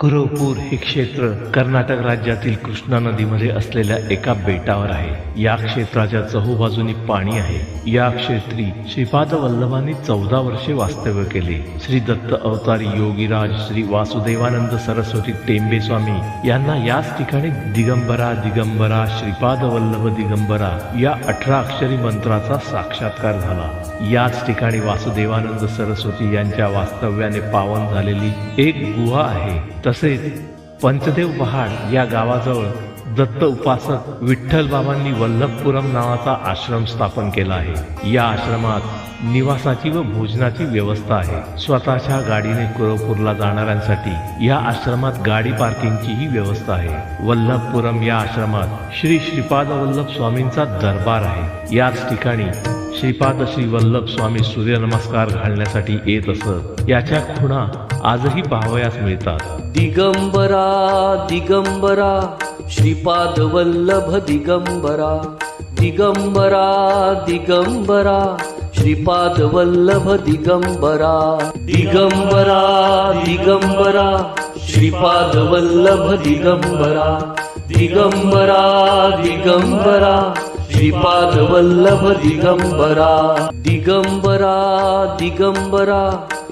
कुरवपूर हे क्षेत्र कर्नाटक राज्यातील कृष्णा नदीमध्ये असलेल्या एका बेटावर आहे. या क्षेत्राच्या चहूबाजूनी पाणी आहे. या क्षेत्री श्रीपाद वल्लभांनी चौदा वर्षे वास्तव्य केले. श्री दत्त अवतारी योगीराज श्री वासुदेवानंद सरस्वती टेंबे स्वामी यांना याच ठिकाणी दिगंबरा दिगंबरा श्रीपाद वल्लभ दिगंबरा या अठरा अक्षरी मंत्राचा साक्षात्कार झाला. याच ठिकाणी वासुदेवानंद सरस्वती यांच्या वास्तव्याने पावन झालेली एक गुहा आहे. तसेच पंचदेव पहाड या गावाजवळ दत्त उपासक विठ्ठल बाबांनी वल्लभपुरम नावाचा आश्रम स्थापन केला आहे. या आश्रमात निवासाची व भोजनाची व्यवस्था आहे. स्वतःच्या गाडीने कुरवपूरला जाणाऱ्यांसाठी या आश्रमात गाडी पार्किंगचीही व्यवस्था आहे. वल्लभपुरम या आश्रमात श्री श्रीपाद वल्लभ स्वामींचा दरबार आहे. याच ठिकाणी श्रीपाद श्री वल्लभ स्वामी सूर्यनमस्कार घालण्यासाठी येत असत. याच्या खुणा आजही पाहावयास मिळतात. दिगंबरा दिगंबरा श्रीपाद वल्लभ दिगंबरा. दिगंबरा दिगंबरा श्रीपाद वल्लभ दिगंबरा. दिगंबरा दिगंबरा श्रीपाद वल्लभ दिगंबरा. दिगंबरा दिगंबरा श्रीपाद वल्लभ दिगंबरा. दिगंबरा दिगंबरा